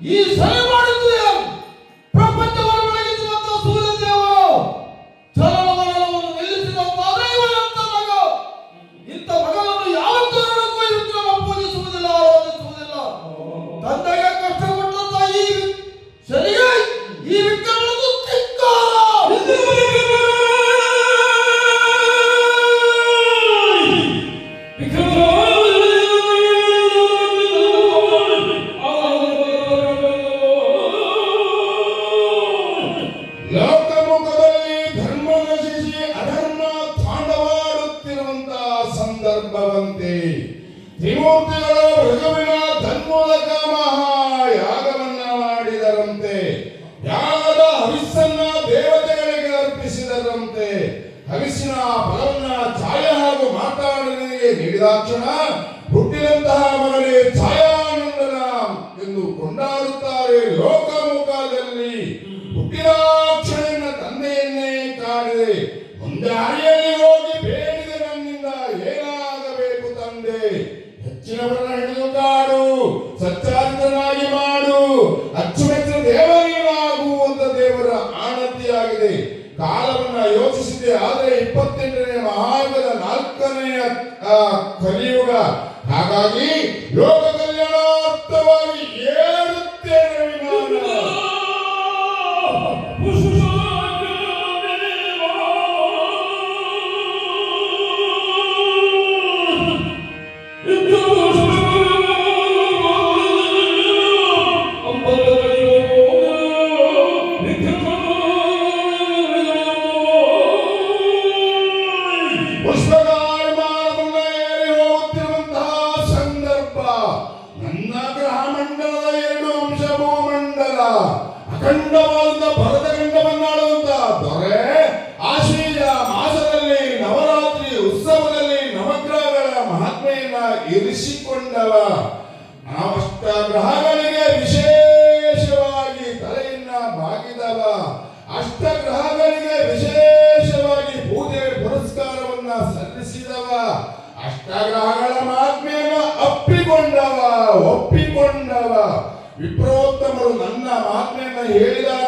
一千万 ವಿವಿಧಾಕ್ಷಣ ಹುಟ್ಟಿದಂತಹ ಮಗನೇ ಛಾಯಾ ಕಲಿಯುಗ. ಹಾಗಾಗಿ ಲೋಕದಲ್ಲಿ ಹಾಕಿದಾಗ ಅಷ್ಟಗ್ರಹಗಳಿಗೆ ವಿಶೇಷವಾಗಿ ಪೂಜೆ ಪುರಸ್ಕಾರವನ್ನ ಸಲ್ಲಿಸಿದವ. ಅಷ್ಟ ಗ್ರಹಗಳ ಮಾತ್ಮೆಯನ್ನು ಅಪ್ಪಿಕೊಂಡವ, ಒಪ್ಪಿಕೊಂಡವ. ವಿಪ್ರೋತ್ತಮರು ನನ್ನ ಮಾತನ್ನ ಹೇಳಿದಾಗ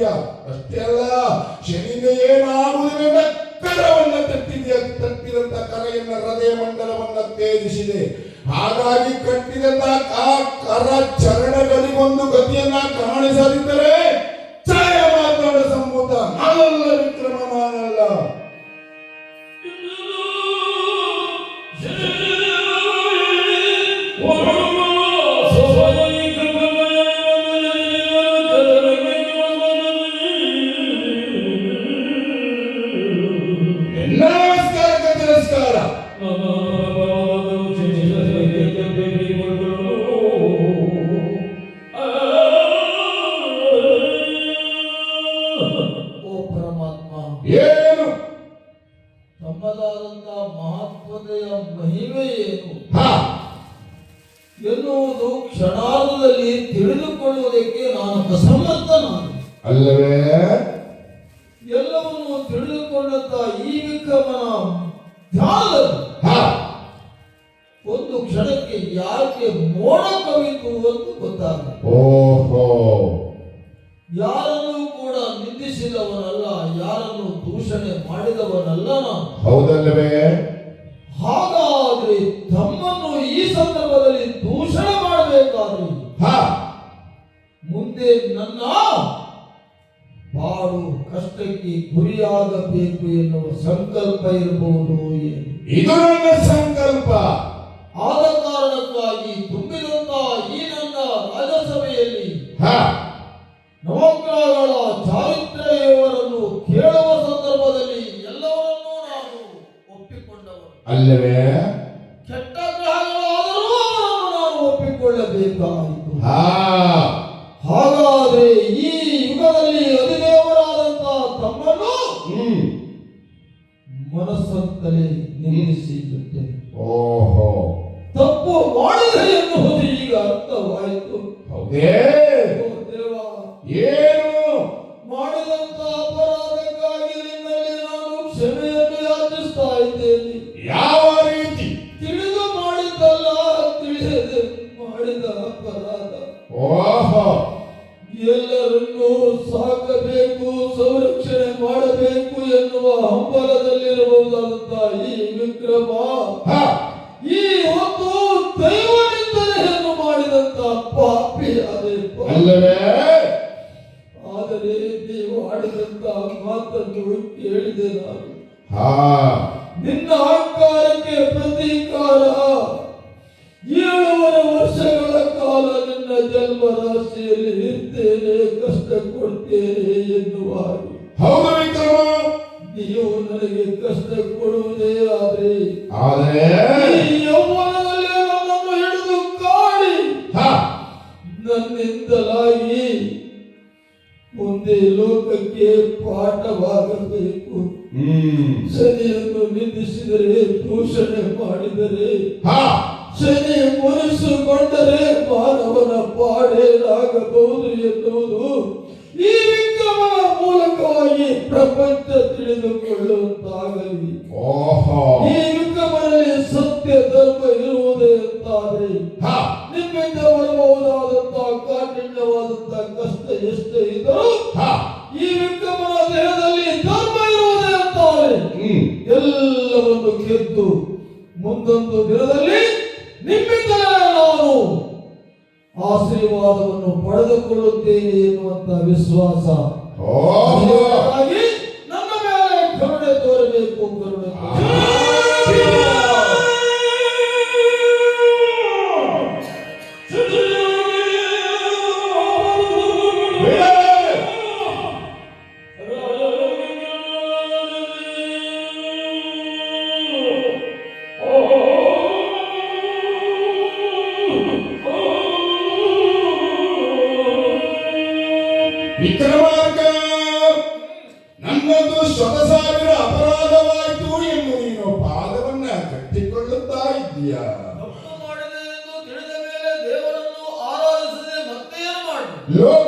ತಟ್ಟಿದ್ಯಾ ಅಷ್ಟೇ ಅಲ್ಲ, ಶನಿನೇ ಏನಾಗುವುದರಿಂದ ಕರವನ್ನ ತಟ್ಟಿದ್ಯಾ ತಟ್ಟಿದಂತ ಕರೆಯನ್ನ ಹೃದಯ ಮಂಡಲವನ್ನ ತೇಜಿಸಿದೆ ಹಾಗಾಗಿ ಕಟ್ಟಿದಂತ ಆ ಕರ ಚರಣಗಳಿಗೊಂದು ಗತಿಯನ್ನ ಕಾಣಿಸದಿದ್ದರೆ ಎಂಬುದು ಕ್ಷಣಾರ್ಧದಲ್ಲಿ ತಿಳಿದುಕೊಳ್ಳುವುದಕ್ಕೆ ನಾನು ಅಸಮರ್ಥನಾದ ಅಲ್ಲವೇ? ಎಲ್ಲವನ್ನು ತಿಳಿದುಕೊಂಡಂತ ಈ ವಿಕ್ರಮನ ಒಂದು ಕ್ಷಣಕ್ಕೆ ಯಾಕೆ ಮೋಡ ಕವಿತು ಅಂತ ಗೊತ್ತಾಗ ಓಹೋ. ಯಾರನ್ನು ಕೂಡ ನಿಂದಿಸಿದವನಲ್ಲ ಯಾರನ್ನು ದೂಷಣೆ ಮಾಡಿದವನಲ್ಲ ನಾನು. ಹೌದಲ್ಲವೇ? ಹಾಗಾದ್ರೆ ನನ್ನ ಬಾಳು ಕಷ್ಟಕ್ಕೆ ಗುರಿಯಾಗಬೇಕು ಎನ್ನುವ ಸಂಕಲ್ಪ ಇರಬಹುದು ಇದು ನನ್ನ ಸಂಕಲ್ಪ. ಆದ ಕಾರಣಕ್ಕಾಗಿ ತುಂಬಿದಂತ ಈ ನನ್ನ ರಾಜ್ಯಸಭೆಯಲ್ಲಿ ನವಗ್ರಹಗಳ ಚಾರಿತ್ರ್ಯವರನ್ನು ಕೇಳುವ ಸಂದರ್ಭದಲ್ಲಿ ಎಲ್ಲವನ್ನೂ ನಾನು ಒಪ್ಪಿಕೊಂಡವರು ಅಲ್ಲವೇ? ಕೆಟ್ಟ ಗ್ರಹಗಳಾದರೂ ನಾನು ಒಪ್ಪಿಕೊಳ್ಳಬೇಕಾಯಿತು. ಹಾ. ಕ್ಷಮೆಯನ್ನು ಯಾಚಿಸ್ತಾ ಇದ್ದೇನೆ. ಯಾವ ಮಾಡಿದಂತ ಮಾತನ್ನು ಹೇಳಿದೆ ನಾನು. ನಿನ್ನ ಅಹಂಕಾರಕ್ಕೆ ಪ್ರತೀಕಾರ. ಏಳುವರೆ ವರ್ಷಗಳ ಕಾಲ ನಿನ್ನ ಜನ್ಮ ರಾಶಿಯಲ್ಲಿ ಇರ್ತೇನೆ ಕಷ್ಟ ಕೊಡ್ತೇನೆ ಎನ್ನುವ ನೀವು ನನಗೆ ಕಷ್ಟ ಕೊಡುವುದೇ ಆದರೆ ಯೌವನದಲ್ಲಿ ನನ್ನನ್ನು ಹಿಡಿದು ಕಾಡಿ. ನನ್ನಿಂದಲಾಗಿ ಲೋಕಕ್ಕೆ ಪಾಠವಾಗಬೇಕು ಶನಿಯನ್ನು ನಿಂದಿಸಿದರೆ ದೂಷಣೆ ಮಾಡಿದರೆ ಹ, ಶನಿ ಮುನಿಸಿಕೊಂಡರೆ ಮಾನವನ ಪಾಡೇನಾಗಬಹುದು ಎನ್ನುವುದು ಈ ವಿಕ್ರಮನ ಮೂಲಕವಾಗಿ ಪ್ರಪಂಚ ತಿಳಿದುಕೊಳ್ಳುವಂತಾಗಲಿ. ಈ ವಿಕ್ರಮನಲ್ಲಿ ಸತ್ಯ ಧರ್ಮ ಇರುವುದೇ ಅಂತಾದ್ರೆ ಎಷ್ಟೇ ಇದ್ದರೂ ಈ ವಿಕ್ರಮನ ದೇಹದಲ್ಲಿ ಧರ್ಮ ಇರುವುದೇ ಅಂತಾರೆ ಎಲ್ಲವನ್ನು ಗೆದ್ದು ಮುಂದೊಂದು ದಿನದಲ್ಲಿ ನಿಮ್ಮಿಂದಲೇ ನಾನು ಆಶೀರ್ವಾದವನ್ನು ಪಡೆದುಕೊಳ್ಳುತ್ತೇನೆ ಎನ್ನುವಂತ ವಿಶ್ವಾಸ ಕಟ್ಟಿಕೊಳ್ಳುತ್ತಾ ಇದ್ದೀಯ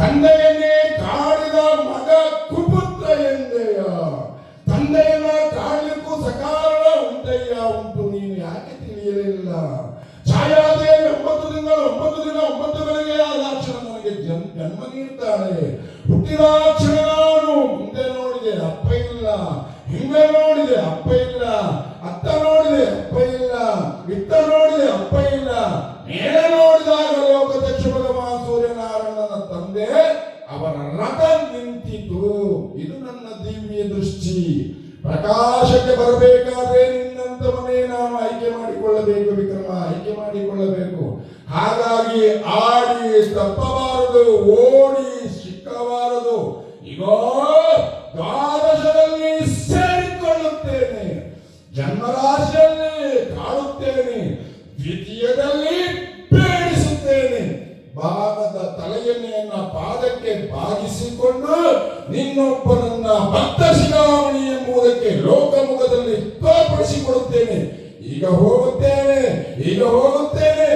ತಂದೆಯನ್ನೇ ಕಾಡಿದ ಮಗ ಕುಪುತ್ರ ಎಂದೆಯ? ತಂದೆಯನ್ನ ಕಾಡಲಿಕ್ಕೂ ಸಕಾರಣ ಉಂಟಯ್ಯ? ಉಂಟು ನೀನು ಯಾಕೆ ತಿಳಿಯಲಿಲ್ಲ? ಛಾಯಾದೇವಿ ಒಂಬತ್ತು ತಿಂಗಳು ಒಂಬತ್ತು ದಿನ ಒಂಬತ್ತು ಗಳಿಗೆ ಆದಾಕ್ಷಣ ನನಗೆ ಜನ್, ಜನ್ಮ ನೀಡ್ತಾಳೆ. ಹುಟ್ಟಿದಾಕ್ಷಣ ನಾನು ಮುಂದೆ ನೋಡಿದೆ, ಅಪ್ಪ ಇಲ್ಲ. ಹಿಂದೆ ನೋಡಿದೆ, ಅಪ್ಪ ಇಲ್ಲ. ಅತ್ತ ನೋಡಿದೆ, ಅಪ್ಪ ಇಲ್ಲ. ಇತ್ತ ನೋಡಿದೆ, ಅಪ್ಪ ಇಲ್ಲ. ಮೇಲೆ ನೋಡಿದಾಗ ದ್ವಿತೀಯದಲ್ಲಿ ಬೇಡಿಸುತ್ತೇನೆ ಭಾಗದ ತಲೆಯನ್ನೆಯನ್ನ ಪಾದಕ್ಕೆ ಬಾಗಿಸಿಕೊಂಡು ನಿನ್ನೊಬ್ಬನನ್ನ ಭಕ್ತ ಶಿಖಾಮಣಿ ಎಂಬುದಕ್ಕೆ ಲೋಕಮುಖದಲ್ಲಿ ತೋರ್ಪಡಿಸಿಕೊಡುತ್ತೇನೆ ಈಗ ಹೋಗುತ್ತೇನೆ ಈಗ ಹೋಗುತ್ತೇನೆ